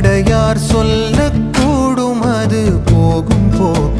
அடையார் சொல்லக்கூடும் அது போகும் போக்கு.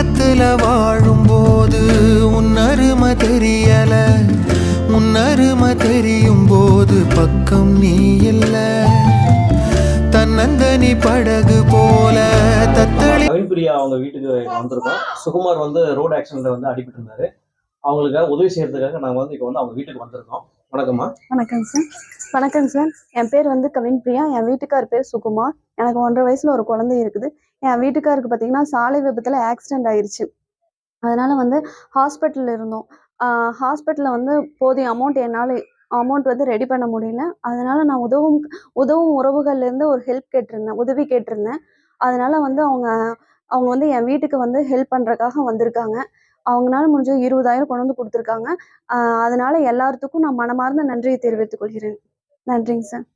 பக்கத்துல வாழும்போது உன் அருமை தெரியல. உன் அருமை தெரியும் போது பக்கம் நீ இல்ல. தன்னந்தனி படகு போல தத்தளி கவிப்பிரியா அவங்க வீட்டுக்கு வந்திருக்கோம். சுகுமார் வந்து ரோடு ஆக்சிடென்ட்ல வந்து அடிபட்டு இருந்தாரு அவங்களுக்காக உதவி செய்யறதுக்காக நாங்க வந்து இப்போ வந்து அவங்க வீட்டுக்கு வந்திருக்கோம். வணக்கம்மா. வணக்கம் சார். வணக்கம் சார். என் பேர் வந்து கவின் பிரியா. என் வீட்டுக்கார் பேர் சுகுமார் எனக்கு ஒன்றரை வயசுல ஒரு குழந்தை இருக்குது. என் வீட்டுக்காருக்கு பார்த்தீங்கன்னா சாலை விபத்தில் ஆக்சிடென்ட் ஆயிருச்சு. அதனால வந்து ஹாஸ்பிட்டலில் இருந்தோம். ஹாஸ்பிட்டலில் வந்து போதிய அமௌண்ட் என்னால் அமௌண்ட் வந்து ரெடி பண்ண முடியல. அதனால நான் உதவும் உதவும் உறவுகள்லேருந்து ஒரு ஹெல்ப் கேட்டிருந்தேன் உதவி கேட்டிருந்தேன். அதனால வந்து அவங்க அவங்க வந்து என் வீட்டுக்கு வந்து ஹெல்ப் பண்ணுறதுக்காக வந்திருக்காங்க. அவங்களால முடிஞ்ச இருபதாயிரம் கொண்டு வந்து கொடுத்துருக்காங்க. அதனால எல்லாத்துக்கும் நான் மனமார்ந்த நன்றியை தெரிவித்துக் கொள்கிறேன். நன்றிங்க சார்.